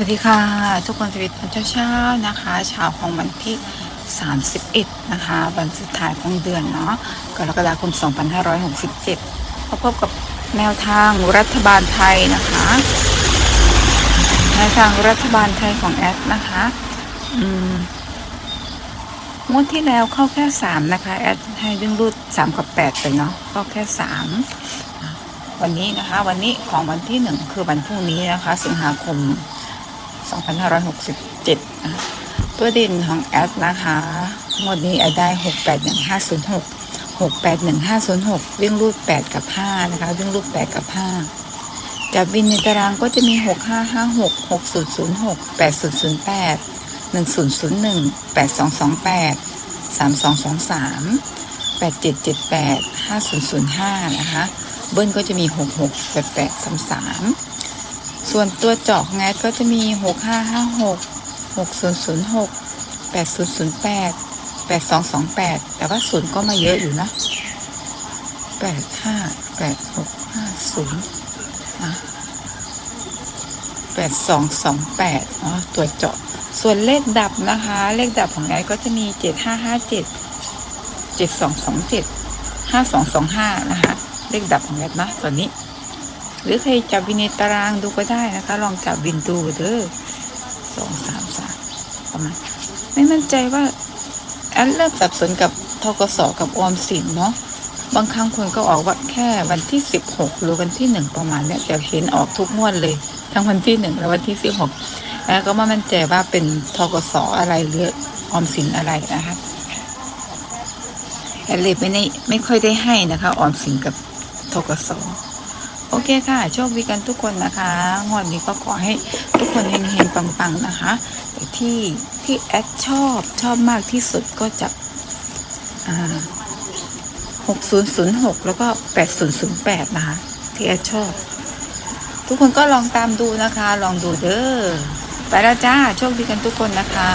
วัสดีค่ะ ทุกคนสวัสดีตอนเช้าๆนะคะเช้าของวันที่ 31 นะคะ วันสุดท้ายของเดือนเนาะกรกฎาคม 2567พบพบกับแนวทางรัฐบาลไทยนะคะแนวทางรัฐบาลไทยของแอดนะคะอืมงวดที่แล้วเข้าแค่ 3 นะคะ แอดให้ดึงรูด 3 กับ 8 ไปเนาะเข้าแค่ 3 วันนี้นะคะ วันนี้ของวันที่หนึ่งคือวันพรุ่งนี้นะคะ สิงหาคม 2567นะตัวด่นของแอดนะคะงวดนี้แอดได้ 681506 681506 วิ่งรูด 8 กับ 5 นะคะ วิ่งรูด 8 กับ 5 จับวินในตารางก็จะมี 6556 6006 8008 1001 8228 3223 8778 5005 นะคะ เบิ้ลก็จะมี 66 88 33 ส่วนตัวเจาะแงสก็จะมี 6556 6006 8008 8228 แต่ว่าศูนย์ก็มาเยอะอยู่นะ 85 8650นะ8228อ๋อตัวเจาะ ส่วนเลขดับนะคะ เลขดับของแอดก็จะมี 7557 7227 5225 นะคะ เลขดับของแอดนะตัวนี้ หรือใครจับวินในตารางดูก็ได้นะคะ ลองจับวินดูเด้อสองสามสามประมาณไม่มั่นใจว่าแอดเริ่มสับสนกับทกสกับออมสินเนาะบางครั้งคนก็ออกว่าแค่วันที่สิบหกหรือวันที่หนึ่งประมาณเนี้ยแต่เห็นออกทุกงวดเลย ทั้งวันที่หนึ่งและวันที่สิบหกแล้วก็ไม่มั่นใจว่าเป็นทกสอะไรหรือออมสินอะไรนะคะแอดเลยไม่ได้ไม่ค่อยได้ให้นะคะ ออมสินกับทกส โอเคค่ะ โชคดีกันทุกคนนะคะงวดนี้ก็ขอให้ทุกคนเฮงๆปังๆนะคะ แต่ที่ที่แอดชอบชอบมากที่สุดก็จะอ่า6006 แล้วก็ 8008 นะคะ ที่แอดชอบ ทุกคนก็ลองตามดูนะคะ ลองดูเด้อไปแล้วจ้า โชคดีกันทุกคนนะคะ